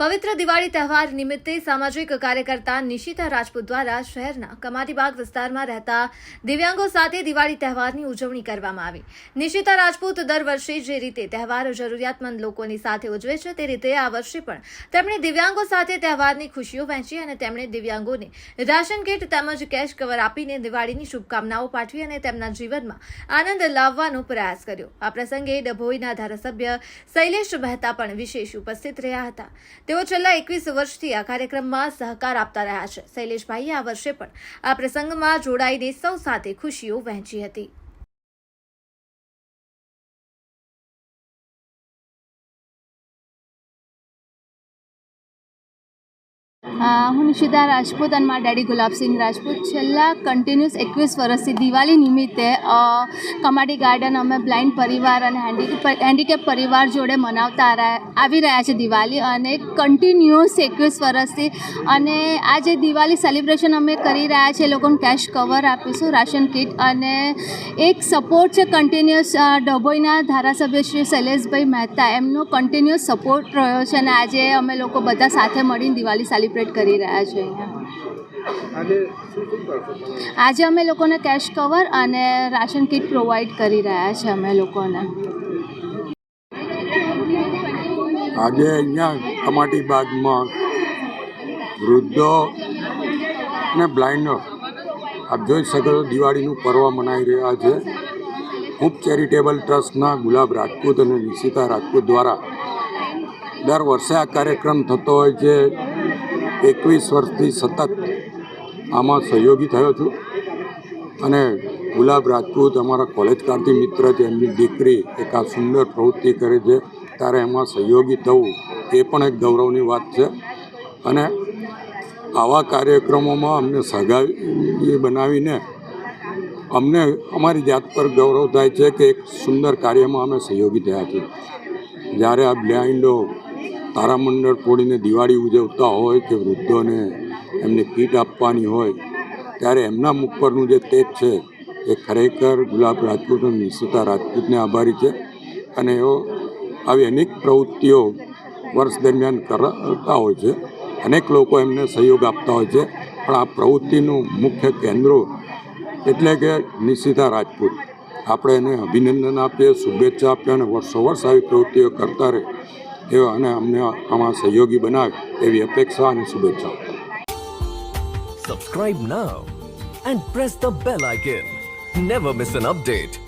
પવિત્ર દિવાળી તહેવાર નિમિત્તે સામાજિક કાર્યકર્તા નિશિતા રાજપૂત દ્વારા શહેરના કમાટીબાગ વિસ્તારમાં રહેતા દિવ્યાંગો સાથે દિવાળી તહેવારની ઉજવણી કરવામાં આવી. નિશિતા રાજપૂત દર વર્ષે જે રીતે તહેવાર જરૂરિયાતમંદ લોકોની સાથે ઉજવે છે તે રીતે આ વર્ષે પણ તેમણે દિવ્યાંગો સાથે તહેવારની ખુશીઓ વહેંચી અને તેમણે દિવ્યાંગોને રાશન કીટ તેમજ કેશ કવર આપીને દિવાળીની શુભકામનાઓ પાઠવી અને તેમના જીવનમાં આનંદ લાવવાનો પ્રયાસ કર્યો. આ પ્રસંગે ડભોઈના ધારાસભ્ય શૈલેષ મહેતા પણ વિશેષ ઉપસ્થિત રહ્યા હતા. તેઓ છેલ્લા એકવીસ વર્ષથી આ કાર્યક્રમમાં સહકાર આપતા રહ્યા છે. શૈલેષભાઈએ આ વર્ષે પણ આ પ્રસંગમાં જોડાઈને સૌ સાથે ખુશીઓ વહેંચી હતી. હું નિશિતા રાજપૂત અને મારા ડેડી ગુલાબસિંહ રાજપૂત. છેલ્લા કન્ટિન્યુઅસ એકવીસ વર્ષથી દિવાળી નિમિત્તે કમાડી ગાર્ડન અમે બ્લાઇન્ડ પરિવાર અને હેન્ડી હેન્ડીકેપ પરિવાર જોડે મનાવતા આવી રહ્યા છે દિવાળી અને કન્ટિન્યુઅસ એકવીસ વર્ષથી. અને આ જે દિવાળી સેલિબ્રેશન અમે કરી રહ્યા છીએ એ લોકોને કેશ કવર આપીશું, રાશન કીટ અને એક સપોર્ટ છે કન્ટિન્યુઅસ ડભોઈના ધારાસભ્ય શ્રી શૈલેષભાઈ મહેતા. એમનો કન્ટિન્યુઅસ સપોર્ટ રહ્યો છે અને આજે અમે લોકો બધા સાથે મળીને દિવાળી સેલિબ્રેટ કરી રહ્યા છે અહીંયા આજે શું શું કરશો તમે? આજે અમે લોકોને કેશ કવર અને રાશન કીટ પ્રોવાઈડ કરી રહ્યા છે અમે લોકોને. આજે અહીંયા કમાટી બાગમાં વૃદ્ધો અને બ્લાઇન્ડો આપ જોઈ શકો છો દિવાળીનું પર્વ મનાઈ રહ્યા છે. ખૂબ ચેરિટેબલ ટ્રસ્ટના ગુલાબ રાજપૂત અને નિશિતા રાજપૂત દ્વારા દર વર્ષે આ કાર્યક્રમ થતો હોય છે. એકવીસ વર્ષથી સતત આમાં સહયોગી થયો છું. અને ગુલાબ રાજપૂત અમારા કોલેજ કાળથી મિત્ર છે, એમની દીકરી એક આ સુંદર પ્રવૃત્તિ કરે છે. ત્યારે એમાં સહયોગી થવું એ પણ એક ગૌરવની વાત છે. અને આવા કાર્યક્રમોમાં અમને સહભાગી બનાવીને અમને અમારી જાત પર ગૌરવ થાય છે કે એક સુંદર કાર્યમાં અમે સહયોગી થયા છીએ. જ્યારે આ બ્લાઇન્ડો તારામંડળ ફોડીને દિવાળી ઉજવતા હોય કે વૃદ્ધોને એમને કીટ આપવાની હોય, ત્યારે એમના મુખ પરનું જે તેજ છે, એ ખરેખર ગુલાબ રાજપૂત અને નિશ્ચિતા રાજપૂતને આભારી છે. અને એઓ આવી અનેક પ્રવૃત્તિઓ વર્ષ દરમિયાન કરતા હોય છે. અનેક લોકો એમને સહયોગ આપતા હોય છે. પણ આ પ્રવૃત્તિનું મુખ્ય કેન્દ્રો એટલે કે નિશિતા રાજપૂત. આપણે એને અભિનંદન આપીએ, શુભેચ્છા આપીએ અને વર્ષો વર્ષ આવી પ્રવૃત્તિઓ કરતા રહે. એવા અને અમને આમાં સહયોગી બનાવે એવી અપેક્ષા અને શુભેચ્છા Subscribe now and press the bell icon. Never miss an update.